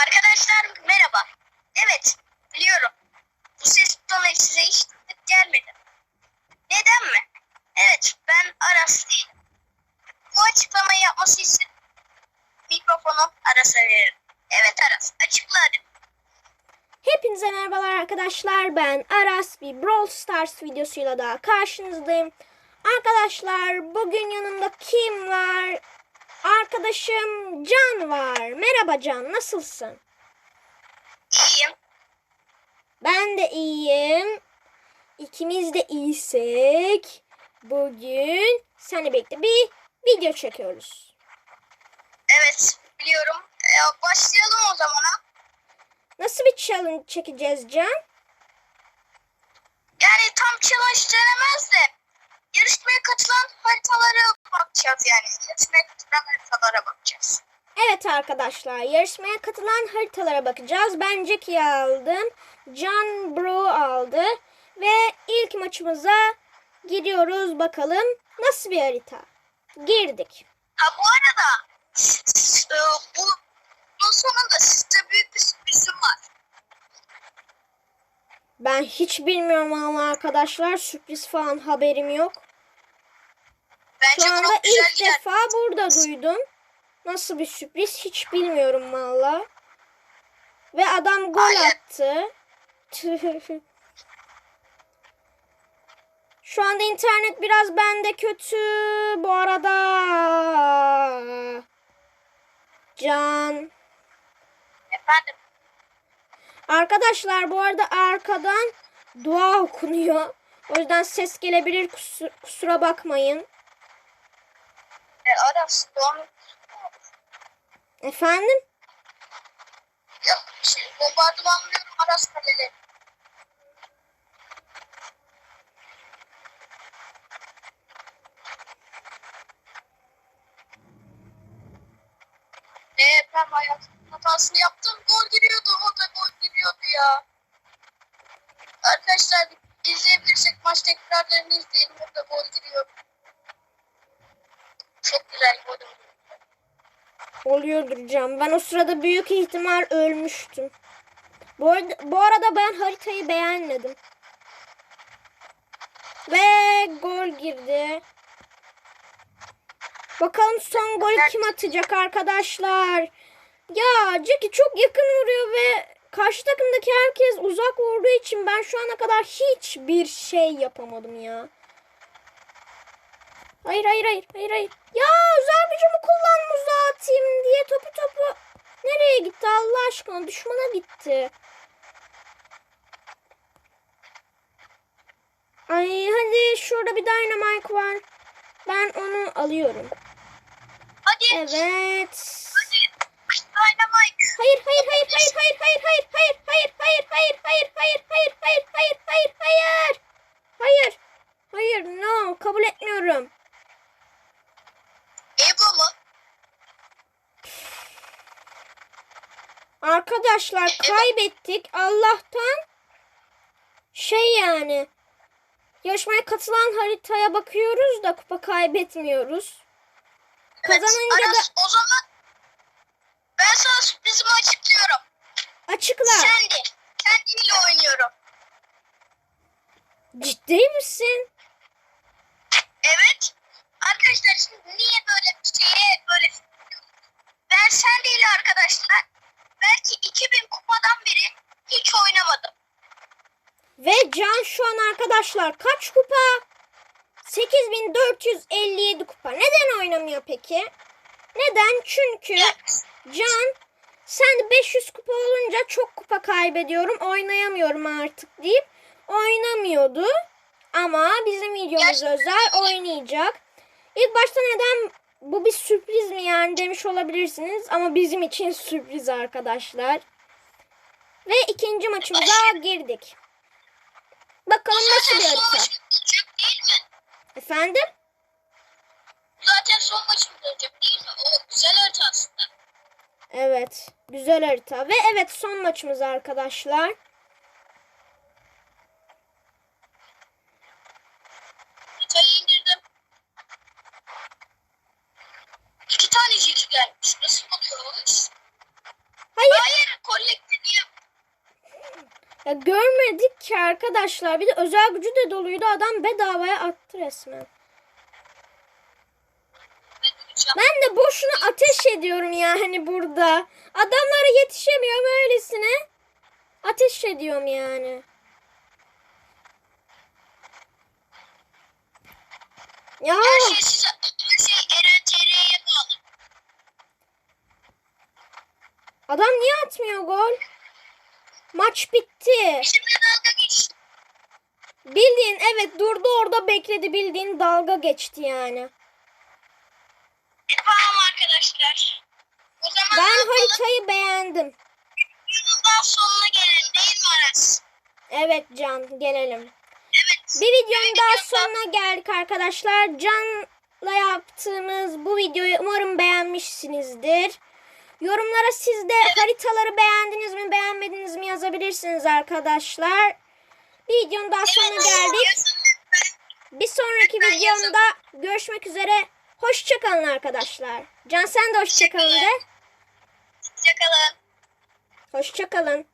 Arkadaşlar merhaba. Evet biliyorum. Bu ses tonu size hiç gelmedi. Neden mi? Evet ben Aras değilim. Bu açıklamayı yapması için mikrofonu Aras'a veririm. Evet Aras açıkla hadi. Hepinize merhabalar arkadaşlar. Ben Aras bir Brawl Stars videosuyla daha karşınızdayım. Arkadaşlar bugün yanımda kim var? Arkadaşım Can var. Merhaba Can, nasılsın? İyiyim. Ben de iyiyim. İkimiz de iyiysek bugün seninle birlikte bir video çekiyoruz. Evet biliyorum. Ee, başlayalım o zaman. ha. Nasıl bir challenge çekeceğiz Can? Yani tam challenge denemez de yarışmaya katılan haritalara bakacağız yani. Yarışmaya katılan haritalara bakacağız. Evet arkadaşlar yarışmaya katılan haritalara bakacağız. Ben Jackie'yi aldım. Can Bro aldı. Ve ilk maçımıza giriyoruz bakalım. Nasıl bir harita? Girdik. Ha bu arada e, bu bunun sonunda size büyük bir sürprizim var. Ben hiç bilmiyorum ama arkadaşlar sürpriz falan haberim yok. Bence Şu anda ilk gider. defa burada duydum. Nasıl bir sürpriz hiç bilmiyorum valla. Ve adam gol Hayır. attı. Şu anda internet biraz bende kötü. Bu arada. Can. Efendim Arkadaşlar bu arada arkadan dua okunuyor. O yüzden ses gelebilir kusu- kusura bakmayın. Aras doğum Efendim? bir şey. Bombardımanlıyorum Aras kaleleri. Ne ben hayatımın hatasını yaptım. Gol giriyordu. O da gol giriyordu ya. Arkadaşlar izleyebilirsek maç tekrarlarını izleyelim. Orada gol giriyor. Çok güzel gol oluyor. Oluyordur Can. Ben o sırada büyük ihtimal ölmüştüm. Bu arada, bu arada ben haritayı beğenmedim. Ve gol girdi. Bakalım son golü kim atacak arkadaşlar. Ya Jackie çok yakın vuruyor ve karşı takımdaki herkes uzak vurduğu için ben şu ana kadar hiçbir şey yapamadım ya. Hayır hayır hayır hayır hayır. Ya özel Aşkına? Düşmana gitti. Ay hadi şurada bir dynamite var. Ben onu alıyorum. Hadi. Evet. Dynamite. Hayır hayır hayır hayır hayır hayır hayır hayır hayır hayır hayır hayır hayır hayır hayır hayır hayır Arkadaşlar kaybettik Allah'tan şey yani yarışmaya katılan haritaya bakıyoruz da kupa kaybetmiyoruz. Evet, Kazanınca da o zaman ben sana sürprizimi açıklıyorum. açıkla. Sandy. Sandy ile oynuyorum. Ciddi misin? Evet. Arkadaşlar şimdi niye böyle bir şeye böyle ben Sandy ile arkadaşlar belki 2000 kupadan beri hiç oynamadım. Ve Can şu an arkadaşlar kaç kupa? 8457 kupa. Neden oynamıyor peki? Neden? Çünkü Can sen 500 kupa olunca çok kupa kaybediyorum oynayamıyorum artık deyip oynamıyordu. Ama bizim videomuz özel oynayacak. İlk başta neden bu bir sürpriz mi yani demiş olabilirsiniz. Ama bizim için sürpriz arkadaşlar. Ve ikinci maçımıza girdik. Bakalım nasıl bir harita. Efendim? Zaten son maçımız olacak değil mi? O güzel harita aslında. Evet. Güzel harita. Ve evet son maçımız arkadaşlar. Haritayı indirdim. İki tane cildi gelmiş. Nasıl oluyor o iş? Hayır. Hayır. Ya görmedik ki arkadaşlar. Bir de özel gücü de doluydu. Adam bedavaya attı resmen. Ben de boşuna ateş ediyorum yani burada. Adamlara yetişemiyorum öylesine. Ateş ediyorum yani. Ya Her şey size her şey Eren TR'ye bağlı. adam niye atmıyor gol? Maç bitti. Bizimle dalga geçti. Bildiğin evet durdu orada bekledi bildiğin dalga geçti yani. Tamam arkadaşlar. O zaman Ben haritayı beğendim. Videonun daha sonuna gelelim değil mi Aras? Evet Can gelelim. Evet. Bir videonun daha videoda- sonuna geldik arkadaşlar. Can'la yaptığımız bu videoyu umarım beğenmişsinizdir. Yorumlara siz de haritaları beğendiniz mi beğenmediniz mi yazabilirsiniz arkadaşlar. Bir videonun daha sonuna geldik. Bir sonraki videomda görüşmek üzere. Hoşçakalın arkadaşlar. Can sen de hoşçakalın de. Hoşçakalın. Hoşçakalın.